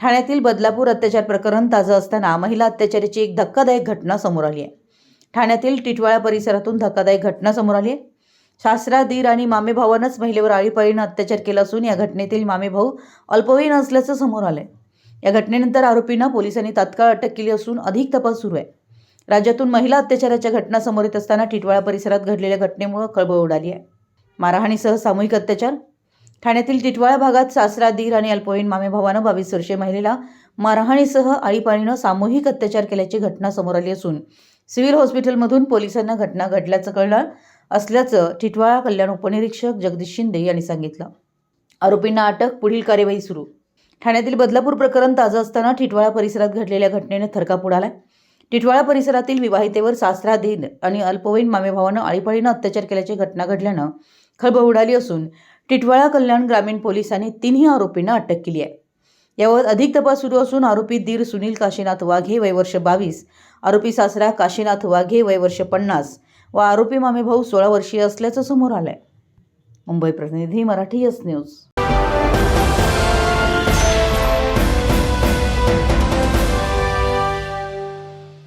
ठाण्यातील बदलापूर अत्याचार प्रकरण ताजं असताना महिला अत्याचाराची एक धक्कादायक घटना समोर आली आहे. ठाण्यातील टिटवाळा परिसरातून धक्कादायक घटना समोर आली आहे. शास्त्रा दीर आणि मामेभावानंच महिलेवर आळीपाळीनं अत्याचार केला असून या घटनेतील मामे भाऊ अल्पवयीन असल्याचं समोर आलंय. या घटनेनंतर आरोपींना पोलिसांनी तात्काळ अटक केली असून अधिक तपास सुरू आहे. राज्यातून महिला अत्याचाराच्या घटना समोर येत असताना टिटवाळा परिसरात घडलेल्या घटनेमुळे खळबळ उडाली आहे. मारहाणीसह सामूहिक अत्याचार ठाण्यातील टिटवाळा भागात सासरा दीर आणि अल्पवयीन मामे भावानं बावीस वर्षीय महिलेला मारहाणीसह आळीपाळीनं सामूहिक अत्याचार केल्याची घटना समोर आली असून सिव्हिल हॉस्पिटलमधून पोलिसांना घटना घडल्याचं कळलं असल्याचं टिटवाळा कल्याण उपनिरीक्षक जगदीश शिंदे यांनी सांगितलं. आरोपींना अटक पुढील कार्यवाही सुरू. ठाण्यातील बदलापूर प्रकरण ताजं असताना टिटवाळा परिसरात घडलेल्या घटनेने थरकाप उडालाय. टिटवाळा परिसरातील विवाहितेवर सासरा दिन आणि अल्पवयीन मामेभावानं आळीपाळीनं अत्याचार केल्याची घटना घडल्यानं खळबळ उडाली असून टिटवाळा कल्याण ग्रामीण पोलिसांनी तिन्ही आरोपींना अटक केली आहे. यावर अधिक तपास सुरू असून आरोपी दीर सुनील काशीनाथ वाघे वय वर्ष बावीस आरोपी सासरा काशीनाथ वाघे वय वर्ष पन्नास व आरोपी मामेभाऊ सोळा वर्षीय असल्याचं समोर आलंय. मुंबई प्रतिनिधी मराठी यस न्यूज.